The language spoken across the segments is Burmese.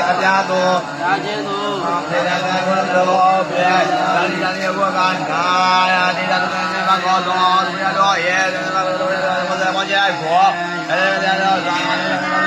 阿姐多，阿姐多，你来来过多少遍？家里家里有锅干，家里家里有锅干，各种好吃的都有，爷爷奶奶都是都是都是关心爱护，哎，大家都喜欢。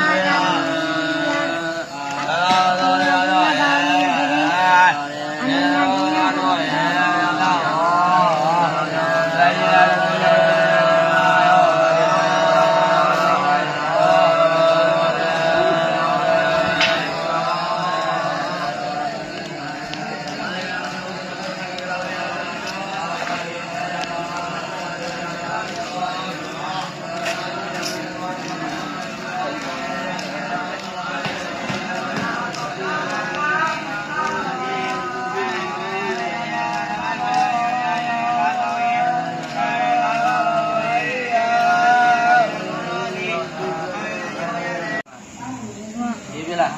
ရေးပြလား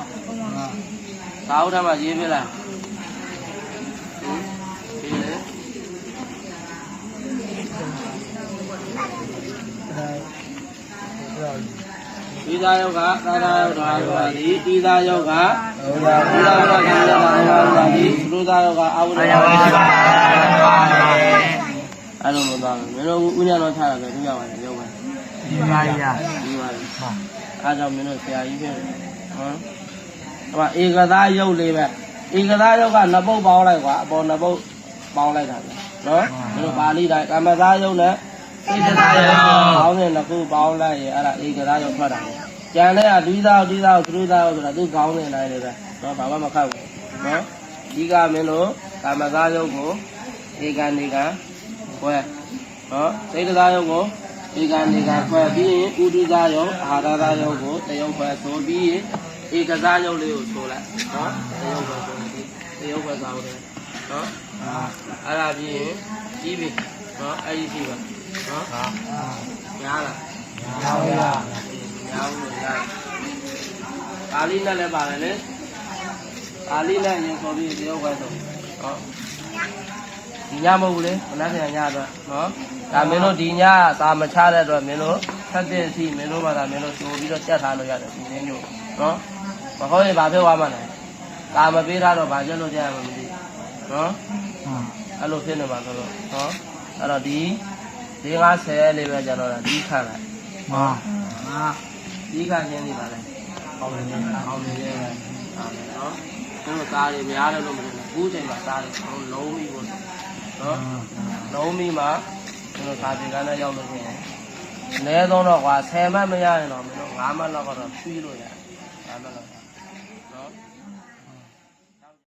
သာဟုတ်တယ်မှာရေးပြလားရေးလေဒီသားယောဂသာသာယောဂါယောဂဒီဒီသားယောဂဒီသားယောဂဒီသားယောဂဒီသုသားယောဂအာဝိယောဂအဲ့လိုမသွားဘူးမင်းတို့ဥညာတော်ထားတာပဲသူရောက်ပါတယ်ရောက်ပါတယ်ဒီပါရဒီပါတယ်အားကြောင့်မင်းတို့ဆရာကြီးဖြစ်တယ် ဟမ်အမဧကသားရုပ်လေးပဲဧကသားရုပ်ကနှစ်ပုတ်ပေါင်းလိုက်ကွာအပေါ်နှစ်ပုတ်ပေါင်းလိုက်တာပဲနော်မင်းတို့ပါဠိတိုင်းကမ္မသားရုပ်နဲ့ဧကသားရုပ်ပေါင်းတဲ့နှစ်ခုပေါင်းလိုက်ရင်အဲ့ဒါဧကသားရုပ်ထွက်တာပဲကျန်တဲ့ကဒွိသားဒွိသားသရုသားဆိုတာသူကောင်းနေတိုင်းလေပဲနော်ဘာမှမခတ်ဘူးနော်ဒီကမင်းတို့ကမ္မသားရုပ်ကိုဧကနေကခွဲနော်စေတသားရုပ်ကို ဧကနေကခွဲပြီးရင်ဥဒိသားရုပ်အာဟာရသားရုပ်ကိုတရုပ်ခွဲဆိုပြီးရင်ဧကသားရုပ်လေးကိုဆိုလိုက်နော်တရုပ်ခွဲဆိုပြီးတရုပ်ခွဲစားဦးတယ်နော်အဲ့ဒါပြီးရင်ကြီးပြီနော်အဲ့ဒီရှိပါနော်ညားလားရောင်းရညားဘူးလို့ညားပါဠိနဲ့လည်းပါတယ်လေပါဠိနဲ့ရင်ဆိုပြီးတရုပ်ခွဲဆိုဟော ဒီညမဟုတ်ဘူးလေမနက်ဖြန်ညအတွက်နော်ဒါမင်းတို့ဒီညသာမချတဲ့အတွက်မင်းတို့ဖတ်တဲ့အစီမင်းတို့ဘာသာမင်းတို့ကြိုပြီးတော့တက်ထားလို့ရတယ်ဒီနေ့မျိုးနော်မဟုတ်ရင်ဘာဖြစ်သွားမှာလဲသာမပေးထားတော့ဘာကျလို့ကြရမှာမသိဘူးနော်အဲ့လိုဖြစ်နေမှာဆိုတော့ဟောအဲ့တော့ဒီဒီ50လေးပဲကျတော့ဒီခံလိုက်မာဟာဒီခံခြင်းနေပါလေအောင်နေတယ်အောင်နေတယ်ပဲဟုတ်တယ်နော်သူတို့သားတွေများတယ်လို့မလို့ဘူးချိန်မှာသားတွေလုံးလုံးပြီးပေါ့ နော်လုံးပြီးမှသူတို့သာသင်္ကန်းနဲ့ရောက်လို့ရှိရင်အနည်းဆုံးတော့ကွာ10မှတ်မရရင်တော့မင်းတို့9မှတ်လောက်ကတော့ဖြီးလို့ရတယ်9မှတ်လောက်